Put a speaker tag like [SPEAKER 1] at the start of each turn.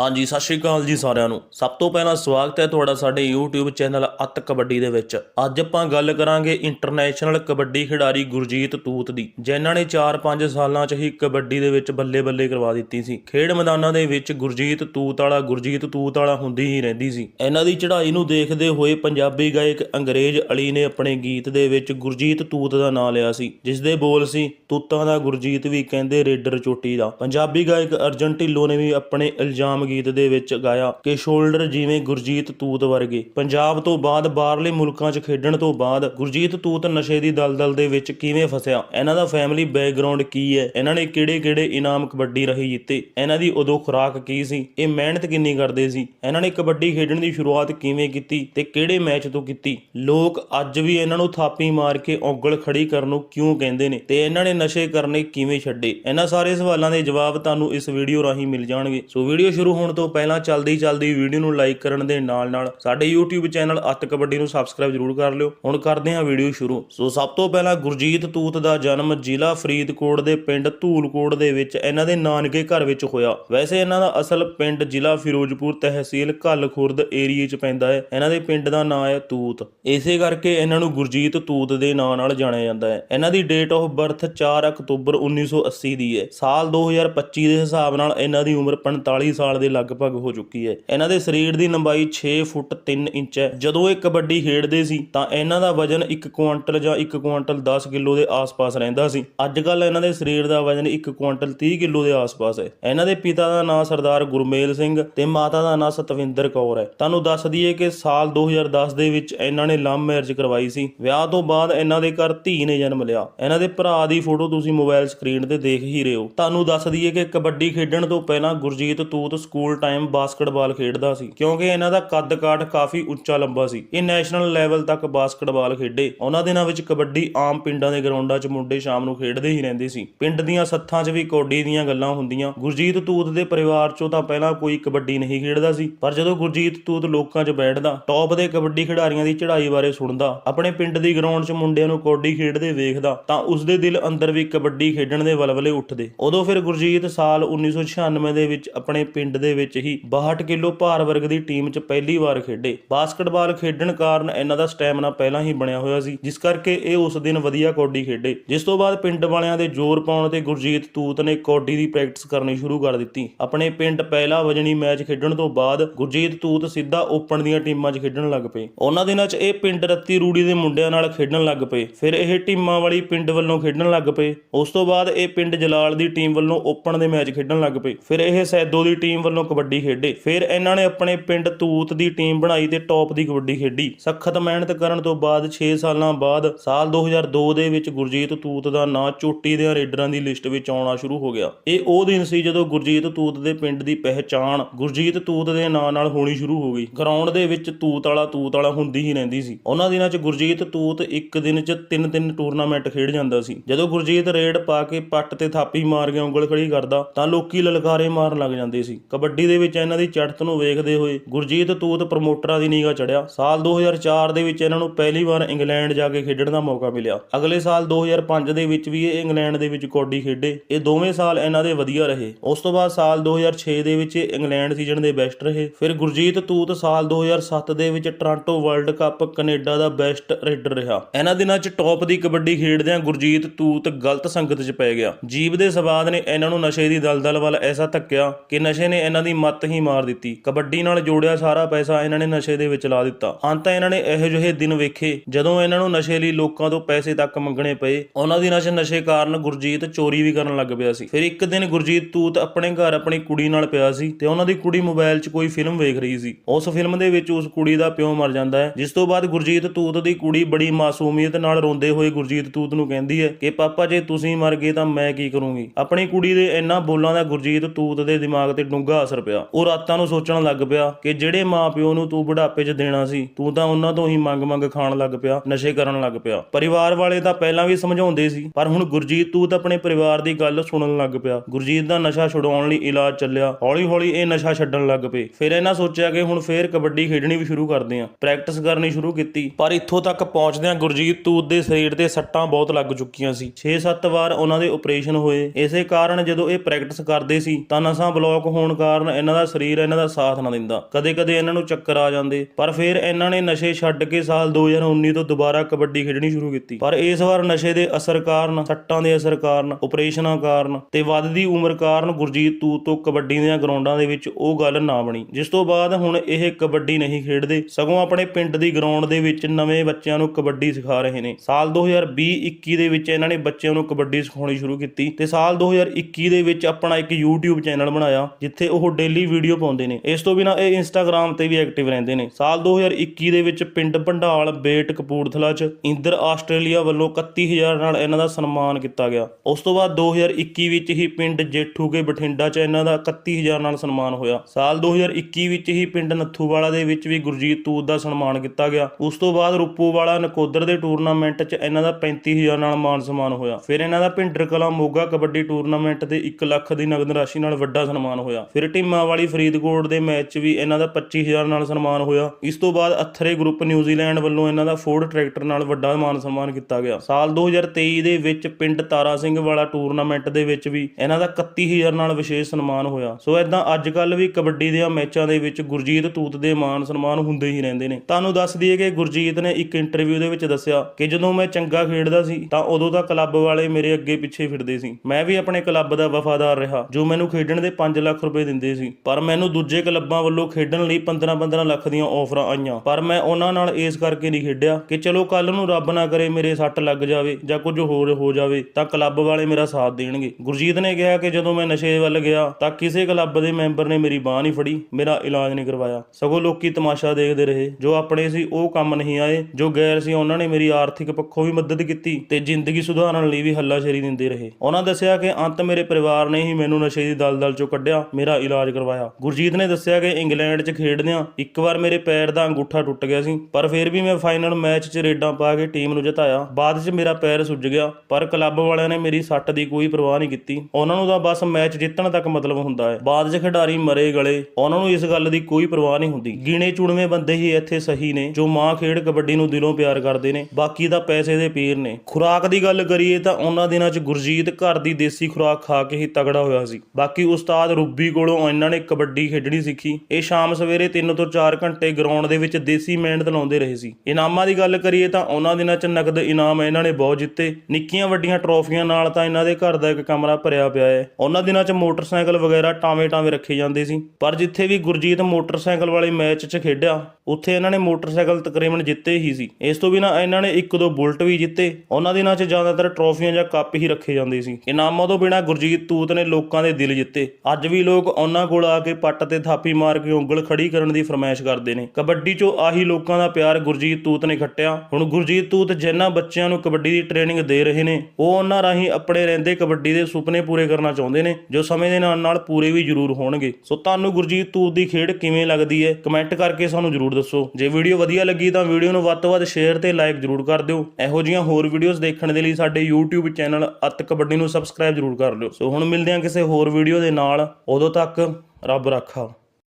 [SPEAKER 1] ਹਾਂਜੀ, ਸਤਿ ਸ਼੍ਰੀ ਅਕਾਲ ਜੀ ਸਾਰਿਆਂ ਨੂੰ। ਸਭ ਤੋਂ ਪਹਿਲਾਂ ਸਵਾਗਤ ਹੈ ਤੁਹਾਡਾ ਸਾਡੇ YouTube ਚੈਨਲ ਅੱਤ ਕਬੱਡੀ ਦੇ ਵਿੱਚ। ਅੱਜ ਆਪਾਂ ਗੱਲ ਕਰਾਂਗੇ ਇੰਟਰਨੈਸ਼ਨਲ ਕਬੱਡੀ ਖਿਡਾਰੀ ਗੁਰਜੀਤ ਤੂਤ ਦੀ, ਜਿਨ੍ਹਾਂ ਨੇ 4-5 ਸਾਲਾਂ 'ਚ ਹੀ ਕਬੱਡੀ ਦੇ ਵਿੱਚ ਬੱਲੇ-ਬੱਲੇ ਕਰਵਾ ਦਿੱਤੀ ਸੀ। ਖੇਡ ਮੈਦਾਨਾਂ ਦੇ ਵਿੱਚ ਗੁਰਜੀਤ ਤੂਤ ਵਾਲਾ, ਗੁਰਜੀਤ ਤੂਤ ਵਾਲਾ ਹੁੰਦੀ ਹੀ ਰਹਿੰਦੀ ਸੀ। ਇਹਨਾਂ ਦੀ ਚੜ੍ਹਾਈ ਨੂੰ ਦੇਖਦੇ ਹੋਏ ਪੰਜਾਬੀ ਗਾਇਕ ਅੰਗਰੇਜ਼ ਅਲੀ ਨੇ ਆਪਣੇ ਗੀਤ ਦੇ ਵਿੱਚ ਗੁਰਜੀਤ ਤੂਤ ਦਾ ਨਾਂ ਲਿਆ ਸੀ ਜਿਸ ਦੇ ਬੋਲ ਸੀ, ਤੂਤਾਂ ਦਾ ਗੁਰਜੀਤ ਵੀ ਕਹਿੰਦੇ ਰੇਡਰ ਚੋਟੀ ਦਾ। ਪੰਜਾਬੀ ਗਾਇਕ ਅਰਜਨ ਢਿੱਲੋਂ ਨੇ ਵੀ ਆਪਣੇ ਇਲਜ਼ਾਮ ਗੀਤ ਦੇ ਵਿੱਚ ਗਾਇਆ ਕਿ ਸ਼ੋਲਡਰ ਜਿਵੇਂ ਗੁਰਜੀਤ ਤੂਤ ਵਰਗੇ। ਪੰਜਾਬ ਤੋਂ ਬਾਅਦ ਬਾਹਰਲੇ ਮੁਲਕਾਂ 'ਚ ਖੇਡਣ ਤੋਂ ਬਾਅਦ ਗੁਰਜੀਤ ਤੂਤ ਨਸ਼ੇ ਦੀ ਦਲਦਲ ਦੇ ਵਿੱਚ ਕਿਵੇਂ ਫਸਿਆ? ਇਹਨਾਂ ਦਾ ਫੈਮਿਲੀ ਬੈਕਗ੍ਰਾਉਂਡ ਕੀ ਹੈ? ਇਹਨਾਂ ਨੇ ਕਿਹੜੇ-ਕਿਹੜੇ ਇਨਾਮ ਕਬੱਡੀ ਰਹੀ ਜਿੱਤੇ? ਇਹਨਾਂ ਦੀ ਉਦੋਂ ਖੁਰਾਕ ਕੀ ਸੀ? ਇਹ ਮਿਹਨਤ ਕਿੰਨੀ ਕਰਦੇ ਸੀ? ਇਹਨਾਂ ਨੇ ਕਬੱਡੀ ਖੇਡਣ ਦੀ ਸ਼ੁਰੂਆਤ ਕਿਵੇਂ ਕੀਤੀ ਤੇ ਕਿਹੜੇ ਮੈਚ ਤੋਂ ਕੀਤੀ? ਲੋਕ ਅੱਜ ਵੀ ਇਹਨਾਂ ਨੂੰ ਥਾਪੀ ਮਾਰ ਕੇ ਔਗਲ ਖੜੀ ਕਰਨ ਨੂੰ ਕਿਉਂ ਕਹਿੰਦੇ ਨੇ? ਤੇ ਇਹਨਾਂ ਨੇ ਨਸ਼ੇ ਕਰਨੇ ਕਿਵੇਂ ਛੱਡੇ? ਇਹਨਾਂ ਸਾਰੇ ਸਵਾਲਾਂ ਦੇ ਜਵਾਬ ਤੁਹਾਨੂੰ ਇਸ ਵੀਡੀਓ ਰਾਹੀਂ ਮਿਲ ਜਾਣਗੇ। ਸੋ ਵੀਡੀਓ ਸ਼ੁਰੂ ਹੋਣ ਤੋਂ ਪਹਿਲਾਂ ਚਲਦੀ ਚਲਦੀ ਵੀਡੀਓ ਨੂੰ ਲਾਈਕ ਕਰਨ ਦੇ ਨਾਲ ਨਾਲ ਸਾਡੇ YouTube ਚੈਨਲ ਅੱਤ ਕਬੱਡੀ ਨੂੰ ਸਬਸਕ੍ਰਾਈਬ ਜ਼ਰੂਰ ਕਰ ਲਿਓ। ਹੁਣ ਕਰਦੇ ਹਾਂ ਵੀਡੀਓ ਸ਼ੁਰੂ। ਸੋ ਸਭ ਤੋਂ ਪਹਿਲਾਂ ਗੁਰਜੀਤ ਤੂਤ ਦਾ ਜਨਮ ਜ਼ਿਲ੍ਹਾ ਫਰੀਦਕੋਟ ਦੇ ਪਿੰਡ ਧੂਲਕੋਟ ਦੇ ਵਿੱਚ ਇਹਨਾਂ ਦੇ ਨਾਨਕੇ ਘਰ ਵਿੱਚ ਹੋਇਆ। ਵੈਸੇ ਇਹਨਾਂ ਦਾ ਅਸਲ ਪਿੰਡ ਜ਼ਿਲ੍ਹਾ ਫਿਰੋਜ਼ਪੁਰ ਤਹਿਸੀਲ ਘੱਲ ਖੁਰਦ ਏਰੀਏ 'ਚ ਪੈਂਦਾ ਹੈ। ਇਹਨਾਂ ਦੇ ਪਿੰਡ ਦਾ ਨਾਂ ਹੈ ਤੂਤ। ਇਸੇ ਕਰਕੇ ਇਹਨਾਂ ਨੂੰ ਗੁਰਜੀਤ ਤੂਤ ਦੇ ਨਾਂ ਨਾਲ ਜਾਣਿਆ ਜਾਂਦਾ ਹੈ। ਇਹਨਾਂ ਦੀ ਡੇਟ ਆਫ ਬਰਥ 4 ਅਕਤੂਬਰ 1980 ਦੀ ਹੈ। ਸਾਲ 2025 ਦੇ ਹਿਸਾਬ ਨਾਲ ਇਹਨਾਂ ਦੀ ਉਮਰ 45 ਸਾਲ ਦੇ ਲਗਭਗ ਹੋ ਚੁੱਕੀ ਹੈ। ਇਹਨਾਂ ਦੇ ਸਰੀਰ ਦੀ ਲੰਬਾਈ 6 ਫੁੱਟ 3 ਇੰਚ ਹੈ। ਜਦੋਂ ਇਹ ਕਬੱਡੀ ਖੇਡਦੇ ਸੀ, ਤਾਂ ਇਹਨਾਂ ਦਾ ਵਜ਼ਨ 1 ਕੁਆਂਟਲ ਜਾਂ 1 ਕੁਆਂਟਲ 10 ਕਿਲੋ ਦੇ ਆਸ-ਪਾਸ ਰਹਿੰਦਾ ਸੀ। ਅੱਜ ਕੱਲ ਇਹਨਾਂ ਦੇ ਸਰੀਰ ਦਾ ਵਜ਼ਨ 1 ਕੁਆਂਟਲ 30 ਕਿਲੋ ਦੇ ਆਸ-ਪਾਸ ਹੈ। ਇਹਨਾਂ ਦੇ ਪਿਤਾ ਦਾ ਨਾਮ ਸਰਦਾਰ ਗੁਰਮੇਲ ਸਿੰਘ ਤੇ ਮਾਤਾ ਦਾ ਨਾਮ ਸਤਵਿੰਦਰ ਕੌਰ ਹੈ। ਤੁਹਾਨੂੰ ਦੱਸ ਦਈਏ ਕਿ ਸਾਲ 2010 ਦੇ ਵਿੱਚ ਇਹਨਾਂ ਨੇ ਲਵ ਮੈਰਿਜ ਕਰਵਾਈ ਸੀ। ਵਿਆਹ ਤੋਂ ਬਾਅਦ ਇਹਨਾਂ ਦੇ ਘਰ ਧੀ ਨੇ ਜਨਮ ਲਿਆ। ਇਹਨਾਂ ਦੇ ਭਰਾ ਦੀ ਫੋਟੋ ਤੁਸੀਂ ਮੋਬਾਈਲ ਸਕਰੀਨ ਤੇ ਦੇਖ ਹੀ ਰਹੇ ਹੋ। ਤੁਹਾਨੂੰ ਦੱਸ ਦਈਏ ਕਿ ਕਬੱਡੀ ਖੇਡਣ ਤੋਂ ਪਹਿਲਾਂ Gurjit Toot school time basketball ਖੇਡਦਾ ਸੀ, ਕਿਉਂਕਿ ਇਹਨਾਂ ਦਾ ਕੱਦ ਕਾਠ ਕਾਫੀ ਉੱਚਾ ਲੰਬਾ ਸੀ। ਇਹ ਨੈਸ਼ਨਲ ਲੈਵਲ ਤੱਕ ਬਾਸਕਟਬਾਲ ਖੇਡੇ। ਉਹਨਾਂ ਦਿਨਾਂ ਵਿੱਚ ਕਬੱਡੀ ਆਮ ਪਿੰਡਾਂ ਦੇ ਗਰਾਊਂਡਾਂ 'ਚ ਮੁੰਡੇ ਸ਼ਾਮ ਨੂੰ ਖੇਡਦੇ ਹੀ ਰਹਿੰਦੇ ਸੀ। ਪਿੰਡ ਦੀਆਂ ਸੱਥਾਂ 'ਚ ਵੀ ਕੌਡੀ ਦੀਆਂ ਗੱਲਾਂ ਹੁੰਦੀਆਂ। ਗੁਰਜੀਤ ਤੂਤ ਦੇ ਪਰਿਵਾਰ 'ਚੋਂ ਤਾਂ ਪਹਿਲਾਂ ਕੋਈ ਕਬੱਡੀ ਨਹੀਂ ਖੇਡਦਾ ਸੀ। ਪਰ ਜਦੋਂ ਗੁਰਜੀਤ ਤੂਤ ਲੋਕਾਂ 'ਚ ਬੈਠਦਾ ਟੌਪ ਦੇ ਕਬੱਡੀ ਖਿਡਾਰੀਆਂ ਦੀ ਚੜ੍ਹਾਈ ਬਾਰੇ ਸੁਣਦਾ, ਆਪਣੇ ਪਿੰਡ ਦੀ ਗਰਾਊਂਡ 'ਚ ਮੁੰਡਿਆਂ ਨੂੰ ਕੌਡੀ ਖੇਡਦੇ ਵੇਖਦਾ, ਤਾਂ ਉਸਦੇ ਦਿਲ ਅੰਦਰ ਵੀ ਕਬੱਡੀ ਖੇਡਣ ਦੇ ਵਲਵਲੇ ਉੱਠਦੇ। ਉਦੋਂ ਫਿਰ ਗੁਰਜੀਤ ਸਾਲ 1996 ਦੇ ਵਿੱਚ ਆਪਣੇ ਪਿੰਡ ਦੇ ਵਿੱਚ ਹੀ 62 ਕਿਲੋ ਭਾਰ ਵਰਗ ਦੀ ਟੀਮ 'ਚ ਪਹਿਲੀ ਵਾਰ ਖੇਡੇ। ਬਾਸਕਟਬਾਲ ਖੇਡਣ ਕਾਰਨ ਇਹਨਾਂ ਦਾ ਸਟੈਮਿਨਾ ਪਹਿਲਾਂ ਹੀ ਬਣਿਆ ਹੋਇਆ ਸੀ, ਜਿਸ ਕਰਕੇ ਇਹ ਉਸ ਦਿਨ ਵਧੀਆ ਕੌਡੀ ਖੇਡੇ। ਜਿਸ ਤੋਂ ਬਾਅਦ ਪਿੰਡ ਵਾਲਿਆਂ ਦੇ ਜ਼ੋਰ ਪਾਉਣ ਤੇ ਗੁਰਜੀਤ ਤੂਤ ਨੇ ਕੌਡੀ ਦੀ ਪ੍ਰੈਕਟਿਸ ਕਰਨੀ ਸ਼ੁਰੂ ਕਰ ਦਿੱਤੀ। ਆਪਣੇ ਪਿੰਡ ਪਹਿਲਾ ਵਜਣੀ ਮੈਚ ਖੇਡਣ ਤੋਂ ਬਾਅਦ ਗੁਰਜੀਤ ਤੂਤ ਸਿੱਧਾ ਓਪਨ ਦੀਆਂ ਟੀਮਾਂ 'ਚ ਖੇਡਣ ਲੱਗ ਪਏ। ਉਹਨਾਂ ਦਿਨਾਂ 'ਚ ਇਹ ਪਿੰਡ ਰੱਤੀ ਰੂੜੀ ਦੇ ਮੁੰਡਿਆਂ ਨਾਲ ਖੇਡਣ ਲੱਗ ਪਏ। ਫਿਰ ਇਹ ਟੀਮਾਂ ਵਾਲੀ ਪਿੰਡ ਵੱਲੋਂ ਖੇਡਣ ਲੱਗ ਪਏ। ਉਸ ਤੋਂ ਬਾਅਦ ਇਹ ਪਿੰਡ ਜਲਾਲ ਦੀ ਟੀਮ ਵੱਲੋਂ ਓਪਨ ਦੇ ਮੈਚ ਖੇਡਣ ਲੱਗ ਪਏ। ਫਿਰ ਇਹ ਸੈਦੋ ਦੀ ਟੀਮ ਵੱਲੋਂ ਕਬੱਡੀ ਖੇਡੇ। ਫਿਰ ਇਹਨਾਂ ਨੇ ਆਪਣੇ ਪਿੰਡ ਤੂਤ ਦੀ ਟੀਮ ਬਣਾਈ ਤੇ ਟੌਪ ਦੀ ਕਬੱਡੀ ਖੇਡੀ। ਸਖਤ ਮਿਹਨਤ ਕਰਨ ਤੋਂ ਬਾਅਦ 6 ਸਾਲਾਂ ਬਾਅਦ ਸਾਲ 2002 ਦੇ ਵਿੱਚ ਗੁਰਜੀਤ ਤੂਤ ਦਾ ਨਾਂ ਚੋਟੀ ਦੇ ਰੇਡਰਾਂ ਦੀ ਲਿਸਟ ਵਿੱਚ ਆਉਣਾ ਸ਼ੁਰੂ ਹੋ ਗਿਆ। ਇਹ ਉਹ ਦਿਨ ਸੀ ਜਦੋਂ ਗੁਰਜੀਤ ਤੂਤ ਦੇ ਪਿੰਡ ਦੀ ਪਹਿਚਾਣ ਗੁਰਜੀਤ ਤੂਤ ਦੇ ਨਾਂ ਨਾਲ ਹੋਣੀ ਸ਼ੁਰੂ ਹੋ ਗਈ। ਗਰਾਊਂਡ ਦੇ ਵਿੱਚ ਤੂਤ ਵਾਲਾ ਤੂਤ ਵਾਲਾ ਹੁੰਦੀ ਹੀ ਰਹਿੰਦੀ ਸੀ। ਉਹਨਾਂ ਦਿਨਾਂ 'ਚ ਗੁਰਜੀਤ ਤੂਤ ਇੱਕ ਦਿਨ 'ਚ ਤਿੰਨ ਤਿੰਨ ਟੂਰਨਾਮੈਂਟ ਖੇਡ ਜਾਂਦਾ ਸੀ। ਜਦੋਂ ਗੁਰਜੀਤ ਰੇਡ ਪਾ ਕੇ ਪੱਟ ਤੇ ਥਾਪੀ ਮਾਰ ਕੇ ਉਂਗਲ ਖੜੀ ਕਰਦਾ ਤਾਂ ਲੋਕੀ ਲਲਕਾਰੇ ਮਾਰਨ ਲੱਗ ਜਾਂਦੇ ਸੀ। ਕਬੱਡੀ ਦੇ ਵਿੱਚ ਇਹਨਾਂ ਦੀ ਚੜਤ ਨੂੰ ਵੇਖਦੇ ਹੋਏ ਗੁਰਜੀਤ ਤੂਤ ਪ੍ਰਮੋਟਰਾਂ ਦੀ ਨਿਗਾਹ ਚੜਿਆ ਸਾਲ 2004 ਦੇ ਵਿੱਚ ਇਹਨਾਂ ਨੂੰ ਪਹਿਲੀ ਵਾਰ ਇੰਗਲੈਂਡ ਜਾ ਕੇ ਖੇਡਣ ਦਾ ਮੌਕਾ ਮਿਲਿਆ। ਅਗਲੇ ਸਾਲ 2005 ਦੇ ਵਿੱਚ ਵੀ ਇਹ ਇੰਗਲੈਂਡ ਦੇ ਵਿੱਚ ਕੌਡੀ ਖੇਡੇ। ਇਹ ਦੋਵੇਂ ਸਾਲ ਇਹਨਾਂ ਦੇ ਵਧੀਆ ਰਹੇ। ਉਸ ਤੋਂ ਬਾਅਦ ਸਾਲ 2006 ਦੇ ਵਿੱਚ ਇਹ ਇੰਗਲੈਂਡ ਸੀਜ਼ਨ ਦੇ ਬੈਸਟ ਰਹੇ। ਫਿਰ ਗੁਰਜੀਤ ਤੂਤ ਸਾਲ 2007 ਦੇ ਵਿੱਚ ਟੋਰਾਂਟੋ ਵਰਲਡ ਕੱਪ ਕੈਨੇਡਾ ਦਾ ਬੈਸਟ ਰੇਡਰ ਰਿਹਾ। ਇਹਨਾਂ ਦਿਨਾਂ 'ਚ ਟੌਪ ਦੀ ਕਬੱਡੀ ਖੇਡਦਿਆਂ ਗੁਰਜੀਤ ਤੂਤ ਗਲਤ ਸੰਗਤ 'ਚ ਪੈ ਗਿਆ। ਜੀਬ ਦੇ ਸਵਾਦ ਨੇ ਇਹਨਾਂ ਨੂੰ ਨਸ਼ੇ ਦੀ ਦਲਦਲ ਵੱਲ ਐਸਾ ਧੱਕਿਆ ਕਿ ਨਸ਼ੇ ਨੇ ਇਹਨਾਂ ਦੀ ਮੱਤ ਹੀ ਮਾਰ ਦਿੱਤੀ। ਕਬੱਡੀ ਨਾਲ ਜੋੜਿਆ ਸਾਰਾ ਪੈਸਾ ਇਹਨਾਂ ਨੇ ਨਸ਼ੇ ਦੇ ਵਿੱਚ ਲਾ ਦਿੱਤਾ। ਅੰਤ ਇਹਨਾਂ ਨੇ ਇਹੋ ਜਿਹੇ ਦਿਨ ਵੇਖੇ, ਜਦੋਂ ਇਹਨਾਂ ਨੂੰ ਨਸ਼ੇ ਲਈ ਲੋਕਾਂ ਤੋਂ ਪੈਸੇ ਤੱਕ ਮੰਗਣੇ ਪਏ। ਉਹਨਾਂ ਦੀ ਨਸ਼ੇ ਨਸ਼ੇ ਕਾਰਨ ਗੁਰਜੀਤ ਚੋਰੀ ਵੀ ਕਰਨ ਲੱਗ ਪਿਆ ਸੀ। ਫਿਰ ਇੱਕ ਦਿਨ ਗੁਰਜੀਤ ਤੂਤ ਆਪਣੇ ਘਰ ਆਪਣੀ ਕੁੜੀ ਨਾਲ ਪਿਆ ਸੀ ਤੇ ਉਹਨਾਂ ਦੀ ਕੁੜੀ ਮੋਬਾਈਲ 'ਚ ਕੋਈ ਫਿਲਮ ਵੇਖ ਰਹੀ ਸੀ। ਉਸ ਫਿਲਮ ਦੇ ਵਿੱਚ ਉਸ ਕੁੜੀ ਦਾ ਪਿਓ ਮਰ ਜਾਂਦਾ ਹੈ, ਜਿਸ ਤੋਂ ਬਾਅਦ ਗੁਰਜੀਤ ਤੂਤ ਦੀ ਕੁੜੀ ਬੜੀ ਮਾਸੂਮੀਅਤ ਨਾਲ ਰੋਂਦੇ ਹੋਏ ਗੁਰਜੀਤ ਤੂਤ ਨੂੰ ਕਹਿੰਦੀ ਹੈ ਕਿ, ਪਾਪਾ, ਜੇ ਤੁਸੀਂ ਮਰ ਗਏ ਤਾਂ ਮੈਂ ਕੀ ਕਰੂੰਗੀ? ਆਪਣੀ ਕੁੜੀ ਦੇ ਇੰਨਾ ਬੋਲਾਂ ਦਾ ਗੁਰਜੀਤ ਤੂਤ ਦੇ ਦਿਮਾਗ ਤੇ ਡੂੰਘਾ ਅਸਰ ਪਿਆ। ਉਹ ਰਾਤਾਂ ਨੂੰ ਸੋਚਣ ਲੱਗ ਪਿਆ ਕਿ ਜਿਹੜੇ ਮਾਪਿਓ ਨੂੰ ਤੂੰ ਬੁਢਾਪੇ 'ਚ ਦੇਣਾ ਸੀ, ਤੂੰ ਤਾਂ ਉਹਨਾਂ ਤੋਂ ਹੀ ਮੰਗ-ਮੰਗ ਖਾਣ ਲੱਗ ਪਿਆ, ਨਸ਼ੇ ਕਰਨ ਲੱਗ ਪਿਆ। ਪਰਿਵਾਰ ਵਾਲੇ ਤਾਂ ਪਹਿਲਾਂ ਵੀ ਸਮਝਾਉਂਦੇ ਸੀ, ਪਰ ਹੁਣ ਗੁਰਜੀਤ ਤੂਤ ਆਪਣੇ ਪਰਿਵਾਰ ਦੀ ਗੱਲ ਸੁਣਨ ਲੱਗ ਪਿਆ। ਗੁਰਜੀਤ ਦਾ ਨਸ਼ਾ ਛੁਡਾਉਣ ਲਈ ਇਲਾਜ ਚੱਲਿਆ। ਹੌਲੀ-ਹੌਲੀ ਇਹ ਨਸ਼ਾ ਛੱਡਣ ਲੱਗ ਪਏ। ਫਿਰ ਇਹਨਾਂ ਸੋਚਿਆ ਕਿ ਹੁਣ ਫੇਰ ਕਬੱਡੀ ਖੇਡਣੀ ਵੀ ਸ਼ੁਰੂ ਕਰਦੇ ਆਂ ਪ੍ਰੈਕਟਿਸ ਕਰਨੀ ਸ਼ੁਰੂ ਕੀਤੀ। ਪਰ ਇੱਥੋਂ ਤੱਕ ਪਹੁੰਚਦਿਆਂ ਗੁਰਜੀਤ ਤੂਤ ਦੇ ਸਰੀਰ ਤੇ ਸੱਟਾਂ ਬਹੁਤ ਲੱਗ ਚੁੱਕੀਆਂ ਸੀ। 6-7 ਵਾਰ ਉਹਨਾਂ ਦੇ ਆਪਰੇਸ਼ਨ ਹੋਏ। ਇਸੇ ਕਾਰਨ ਜਦੋਂ ਇਹ ਪ੍ਰੈਕਟਿਸ ਕਰਦੇ ਸੀ, ਤਾਂ ਨਸਾਂ ਬਲੌਕ ਹੋਣ ਕਾਰਨ ਕਾਰਨ ਇਹਨਾਂ ਦਾ ਸਰੀਰ ਇਹਨਾਂ ਦਾ ਸਾਥ ਨਾ ਦਿੰਦਾ। ਕਦੇ-ਕਦੇ ਇਹਨਾਂ ਨੂੰ ਚੱਕਰ ਆ ਜਾਂਦੇ। ਪਰ ਫਿਰ ਇਹਨਾਂ ਨੇ ਨਸ਼ੇ ਛੱਡ ਕੇ ਸਾਲ 2019 ਤੋਂ ਦੁਬਾਰਾ ਕਬੱਡੀ ਖੇਡਣੀ ਸ਼ੁਰੂ ਕੀਤੀ। ਪਰ ਇਸ ਵਾਰ ਨਸ਼ੇ ਦੇ ਅਸਰ ਕਾਰਨ, ਸੱਟਾਂ ਦੇ ਅਸਰ ਕਾਰਨ ਆਪਰੇਸ਼ਨਾਂ ਕਾਰਨ ਤੇ ਵੱਧਦੀ ਉਮਰ ਕਾਰਨ ਗੁਰਜੀਤ ਤੂਤ ਤੋਂ ਕਬੱਡੀ ਦੀਆਂ ਗਰਾਊਂਡਾਂ ਦੇ ਵਿੱਚ ਉਹ ਗੱਲ ਨਾ ਬਣੀ। ਜਿਸ ਤੋਂ ਬਾਅਦ ਹੁਣ ਇਹ ਕਬੱਡੀ ਨਹੀਂ ਖੇਡਦੇ। ਸਗੋਂ ਆਪਣੇ ਪਿੰਡ ਦੀ ਗਰਾਊਂਡ ਦੇ ਵਿੱਚ ਨਵੇਂ ਬੱਚਿਆਂ ਨੂੰ ਕਬੱਡੀ ਸਿਖਾ ਰਹੇ ਨੇ। ਸਾਲ 2020-21 ਦੇ ਵਿੱਚ ਇਹਨਾਂ ਨੇ ਬੱਚਿਆਂ ਨੂੰ ਕਬੱਡੀ ਸਿਖਾਉਣੀ ਸ਼ੁਰੂ ਕੀਤੀ ਤੇ ਸਾਲ 2021 ਦੇ ਵਿੱਚ ਆਪਣਾ ਇੱਕ YouTube ਚੈਨਲ ਬਣਾਇਆ, ਜਿੱਥੇ ਉਹ ਡੇਲੀ ਵੀਡੀਓ ਪਾਉਂਦੇ ਨੇ। ਇਸ ਤੋਂ ਬਿਨਾਂ ਇਹ Instagram ਤੇ ਵੀ ਐਕਟਿਵ ਰਹਿੰਦੇ ਨੇ। ਸਾਲ 2021 ਦੇ ਵਿੱਚ ਪਿੰਡ ਭੰਡਾਲ, ਬੇਟ ਕਪੂਰਥਲਾ 'ਚ ਇੰਦਰ ਆਸਟ੍ਰੇਲੀਆ ਵੱਲੋਂ 31000 ਨਾਲ ਇਹਨਾਂ ਦਾ ਸਨਮਾਨ ਕੀਤਾ ਗਿਆ। ਉਸ ਤੋਂ ਬਾਅਦ 2021 ਵਿੱਚ ਹੀ ਪਿੰਡ ਜੇਠੂਕੇ ਬਠਿੰਡਾ 'ਚ ਇਹਨਾਂ ਦਾ 31000 ਨਾਲ ਸਨਮਾਨ ਹੋਇਆ। ਸਾਲ 2021 ਵਿੱਚ ਹੀ ਪਿੰਡ ਨੱਥੂਵਾਲਾ ਦੇ ਵਿੱਚ ਵੀ ਗੁਰਜੀਤ ਤੂਤ ਦਾ ਸਨਮਾਨ ਕੀਤਾ ਗਿਆ। ਉਸ ਤੋਂ ਬਾਅਦ ਰੂਪੂਵਾਲਾ ਨਕੋਦਰ ਦੇ ਟੂਰਨਾਮੈਂਟ 'ਚ ਇਹਨਾਂ ਦਾ 35000 ਨਾਲ ਮਾਨ ਸਨਮਾਨ ਹੋਇਆ। ਫਿਰ ਇਹਨਾਂ ਦਾ ਭਿੰਡਰ ਕਲਾ ਮੋਗਾ ਕਬੱਡੀ ਟੂਰਨਾਮੈਂਟ ਦੇ 1 ਲੱਖ ਦੀ ਨਗਦ ਰਾਸ਼ੀ ਨਾਲ ਵੱਡਾ ਸਨਮਾਨ ਹੋਇਆ। ਫਿਰ ਟੀਮਾਂ ਵਾਲੀ ਫਰੀਦਕੋਟ ਦੇ ਮੈਚ 'ਚ ਵੀ ਇਹਨਾਂ ਦਾ 25000 ਨਾਲ ਸਨਮਾਨ ਹੋਇਆ। ਇਸ ਤੋਂ ਬਾਅਦ ਅਥਰੇ ਗਰੁੱਪ ਨਿਊਜ਼ੀਲੈਂਡ ਵੱਲੋਂ ਇਹਨਾਂ ਦਾ ਫੋਰਡ ਟਰੈਕਟਰ ਨਾਲ ਵੱਡਾ ਮਾਨ ਸਨਮਾਨ ਕੀਤਾ ਗਿਆ। ਸਾਲ 2023 ਦੇ ਵਿੱਚ ਪਿੰਡ ਤਾਰਾ ਸਿੰਘ ਵਾਲਾ ਟੂਰਨਾਮੈਂਟ ਦੇ ਵਿੱਚ ਵੀ ਇਹਨਾਂ ਦਾ 31000 ਨਾਲ ਵਿਸ਼ੇਸ਼ ਸਨਮਾਨ ਹੋਇਆ। ਸੋ ਇਦਾਂ ਅੱਜ ਕੱਲ ਵੀ ਕਬੱਡੀ ਦੀਆਂ ਮੈਚਾਂ ਦੇ ਵਿੱਚ ਗੁਰਜੀਤ ਤੂਤ ਦੇ ਮਾਨ ਸਨਮਾਨ ਹੁੰਦੇ ਹੀ ਰਹਿੰਦੇ ਨੇ। ਤੁਹਾਨੂੰ ਦੱਸ ਦਈਏ ਕਿ ਗੁਰਜੀਤ ਨੇ ਇੱਕ ਇੰਟਰਵਿਊ ਦੇ ਵਿੱਚ ਦੱਸਿਆ ਕਿ ਜਦੋਂ ਮੈਂ ਚੰਗਾ ਖੇਡਦਾ ਸੀ ਤਾਂ ਉਦੋਂ ਤਾਂ ਕਲੱਬ ਵਾਲੇ ਮੇਰੇ ਅੱਗੇ ਪਿੱਛੇ ਫਿਰਦੇ ਸੀ। ਮੈਂ ਵੀ ਆਪਣੇ ਕਲੱਬ ਦਾ ਵਫਾਦਾਰ ਰਿਹਾ। ਜੋ ਮੈਨੂੰ ਖੇਡਣ ਦੇ 5 ਲੱਖ ਰੁਪਏ ਦਿੰਦੇ ਸੀ। ਪਰ ਮੈਨੂੰ ਦੂਜੇ ਕਲੱਬਾਂ ਵੱਲੋਂ ਖੇਡਣ ਲਈ 15-15 ਲੱਖ ਦੀਆਂ ਆਫਰਾਂ ਆਈਆਂ। ਪਰ ਮੈਂ ਉਹਨਾਂ ਨਾਲ ਇਸ ਕਰਕੇ ਨਹੀਂ ਖੇਡਿਆ ਕਿ ਚਲੋ ਕੱਲ ਨੂੰ ਰੱਬ ਨਾ ਕਰੇ ਮੇਰੇ ਸੱਟ ਲੱਗ ਜਾਵੇ ਜਾਂ ਕੁਝ ਹੋਰ ਹੋ ਜਾਵੇ ਤਾਂ ਕਲੱਬ ਵਾਲੇ ਮੇਰਾ ਸਾਥ ਦੇਣਗੇ। ਗੁਰਜੀਤ ਨੇ ਕਿਹਾ ਕਿ ਜਦੋਂ ਮੈਂ ਨਸ਼ੇ ਵੱਲ ਗਿਆ ਤਾਂ ਕਿਸੇ ਕਲੱਬ ਦੇ ਮੈਂਬਰ ਨੇ ਮੇਰੀ ਬਾਹ ਨਹੀਂ ਫੜੀ, ਮੇਰਾ ਇਲਾਜ ਨਹੀਂ ਕਰਵਾਇਆ। ਸਗੋਂ ਲੋਕੀ ਤਮਾਸ਼ਾ ਦੇਖਦੇ ਰਹੇ। ਜੋ ਆਪਣੇ ਸੀ ਉਹ ਕੰਮ ਨਹੀਂ ਆਏ, ਜੋ ਗੈਰ ਸੀ ਉਹਨਾਂ ਨੇ ਮੇਰੀ ਆਰਥਿਕ ਪੱਖੋਂ ਵੀ ਮਦਦ ਕੀਤੀ ਤੇ ਜ਼ਿੰਦਗੀ ਸੁਧਾਰਨ ਲਈ ਵੀ ਹੱਲਾਸ਼ੇਰੀ ਦਿੰਦੇ ਰਹੇ। ਉਹਨਾਂ ਦੱਸਿਆ ਕਿ ਅੰਤ ਮੇਰੇ ਪਰਿਵਾਰ ਨੇ ਹੀ ਮੈਨੂੰ ਨਸ਼ੇ ਦੀ ਦਲਦਲ ਚੋਂ ਕੱਢਿਆ, ਮੇਰਾ ਇਲਾਜ ਕਰਵਾਇਆ। ਗੁਰਜੀਤ ਨੇ ਦੱਸਿਆ ਕਿ ਇੰਗਲੈਂਡ 'ਚ ਖੇਡਦਿਆਂ ਇੱਕ ਵਾਰ ਮੇਰੇ ਪੈਰ ਦਾ ਅੰਗੂਠਾ ਟੁੱਟ ਗਿਆ ਸੀ, ਪਰ ਫਿਰ ਵੀ ਮੈਂ ਫਾਈਨਲ ਮੈਚ 'ਚ ਰੇਡਾਂ ਪਾ ਕੇ ਟੀਮ ਨੂੰ ਜਿਤਾਇਆ। ਬਾਅਦ 'ਚ ਮੇਰਾ ਪੈਰ ਸੁੱਜ ਗਿਆ, ਪਰ ਕਲੱਬ ਵਾਲਿਆਂ ਨੇ ਮੇਰੀ ਸੱਟ ਦੀ ਕੋਈ ਪਰਵਾਹ ਨਹੀਂ ਕੀਤੀ। ਉਹਨਾਂ ਨੂੰ ਤਾਂ ਬਸ ਮੈਚ ਜਿੱਤਣ ਤੱਕ ਮਤਲਬ ਹੁੰਦਾ ਹੈ। ਬਾਅਦ 'ਚ ਖਿਡਾਰੀ ਮਰੇ ਗਲੇ, ਉਹਨਾਂ ਨੂੰ ਇਸ ਗੱਲ ਦੀ ਕੋਈ ਪਰਵਾਹ ਨਹੀਂ ਹੁੰਦੀ। ਗਿਣੇ ਚੁਣਵੇਂ ਬੰਦੇ ਹੀ ਇੱਥੇ ਸਹੀ ਨੇ, ਜੋ ਮਾਂ ਖੇਡ ਕਬੱਡੀ ਨੂੰ ਦਿਲੋਂ ਪਿਆਰ ਕਰਦੇ ਨੇ, ਬਾਕੀ ਦਾ ਪੈਸੇ ਦੇ ਪੀਰ ਨੇ। ਖੁਰਾਕ ਦੀ ਗੱਲ ਕਰੀਏ ਤਾਂ ਉਹਨਾਂ ਦਿਨਾਂ 'ਚ ਗੁਰਜੀਤ ਘਰ ਦੀ ਦੇਸੀ ਖੁਰਾਕ ਖਾ ਕੇ ਹੀ ਤਗੜਾ ਹੋਇਆ ਸੀ। ਬਾਕੀ ਉਸਤਾਦ ਰੂਬੀ ਕੋਲ ਇਹਨਾਂ ਨੇ ਕਬੱਡੀ ਖੇਡਣੀ ਸਿੱਖੀ। ਇਹ ਸ਼ਾਮ ਸਵੇਰੇ 3 ਤੋਂ 4 ਘੰਟੇ ਗਰਾਊਂਡ ਦੇ ਵਿੱਚ ਦੇਸੀ ਮਿਹਨਤ ਲਾਉਂਦੇ ਰਹੇ ਸੀ। ਇਨਾਮਾਂ ਦੀ ਗੱਲ ਕਰੀਏ ਤਾਂ ਉਹਨਾਂ ਦਿਨਾਂ 'ਚ ਨਕਦ ਇਨਾਮ ਇਹਨਾਂ ਨੇ ਬਹੁਤ ਜਿੱਤੇ। ਨਿੱਕੀਆਂ ਵੱਡੀਆਂ ਟਰੋਫੀਆਂ ਨਾਲ ਤਾਂ ਇਹਨਾਂ ਦੇ ਘਰ ਦਾ ਇੱਕ ਕਮਰਾ ਭਰਿਆ ਪਿਆ ਹੈ। ਉਹਨਾਂ ਦਿਨਾਂ 'ਚ ਮੋਟਰਸਾਈਕਲ ਵਗੈਰਾ ਟਾਵੇਂ ਟਾਵੇਂ ਰੱਖੇ ਜਾਂਦੇ ਸੀ। ਪਰ ਜਿੱਥੇ ਵੀ ਗੁਰਜੀਤ ਮੋਟਰਸਾਈਕਲ ਵਾਲੇ ਮੈਚ 'ਚ ਖੇਡਿਆ ਉੱਥੇ ਇਹਨਾਂ ਨੇ ਮੋਟਰਸਾਈਕਲ ਤਕਰੀਬਨ ਜਿੱਤੇ ਹੀ ਸੀ। ਇਸ ਤੋਂ ਬਿਨਾ ਇਹਨਾਂ ਨੇ ਇੱਕ ਦੋ ਬੁਲਟ ਵੀ ਜਿੱਤੇ। ਉਹਨਾਂ ਦਿਨਾਂ 'ਚ ਜ਼ਿਆਦਾਤਰ ਟਰੋਫੀਆਂ ਜਾਂ ਕੱਪ ਹੀ ਰੱਖੇ ਜਾਂਦੇ ਸੀ। ਇਨਾਮਾਂ ਤੋਂ ਬਿਨਾ ਗੁਰਜੀਤ ਤੂਤ ਨੇ ਲੋਕਾਂ ਦੇ ਦਿਲ ਜਿੱਤੇ। ਅੱਜ ਵੀ ਲੋਕ ਉਹਨਾਂ ਕੋਲ ਆ ਕੇ ਪੱਟ ਤੇ ਥਾਪੀ ਮਾਰ ਕੇ ਉਂਗਲ ਖੜੀ ਕਰਨ ਦੀ ਫਰਮਾਇਸ਼ ਕਰਦੇ ਨੇ। ਕਬੱਡੀ 'ਚੋਂ ਆਹੀ ਲੋਕਾਂ ਦਾ ਪਿਆਰ ਗੁਰਜੀਤ ਤੂਤ ਨੇ ਖੱਟਿਆ। ਹੁਣ ਗੁਰਜੀਤ ਤੂਤ ਜਿਨ੍ਹਾਂ ਬੱਚਿਆਂ ਨੂੰ ਕਬੱਡੀ ਦੀ ਟ੍ਰੇਨਿੰਗ ਦੇ ਰਹੇ ਨੇ, ਉਹ ਉਹਨਾਂ ਰਾਹੀਂ ਆਪਣੇ ਰਹਿੰਦੇ ਕਬੱਡੀ ਦੇ ਸੁਪਨੇ ਪੂਰੇ ਕਰਨਾ ਚਾਹੁੰਦੇ ਨੇ, ਜੋ ਸਮੇਂ ਦੇ ਨਾਲ ਨਾਲ ਪੂਰੇ ਵੀ ਜ਼ਰੂਰ ਹੋਣਗੇ। ਸੋ ਤੁਹਾਨੂੰ ਗੁਰਜੀਤ ਤੂਤ ਦੀ ਖੇਡ ਕਿਵੇਂ ਲੱਗਦੀ ਹੈ? ਕਮੈਂਟ ਕਰਕੇ ਸਾਨੂੰ ਜ਼ਰੂਰ ਦੱਸੋ। ਜੇ ਵੀਡੀਓ ਵਧੀਆ ਲੱਗੀ ਤਾਂ ਵੀਡੀਓ ਨੂੰ ਵੱਧ ਤੋਂ ਵੱਧ ਸ਼ੇਅਰ ਤੇ ਲਾਈਕ ਜ਼ਰੂਰ ਕਰ ਦਿਓ। ਇਹੋ ਜਿਹੀਆਂ ਹੋਰ ਵੀਡੀਓਜ਼ ਦੇਖਣ ਦੇ ਲਈ ਸਾਡੇ YouTube ਚੈਨਲ ਅੱਤ ਕਬੱਡੀ ਨੂੰ ਸਬਸਕ੍ਰਾਈਬ ਜ਼ਰੂਰ ਕਰ ਲਿਓ। ਸੋ ਹੁਣ ਮਿਲਦੇ ਹਾਂ ਕਿਸੇ ਹੋਰ ਵੀਡੀਓ ਦੇ ਨਾਲ। ਉਦੋਂ ਤੱਕ ਰੱਬ ਰਾਖਾ।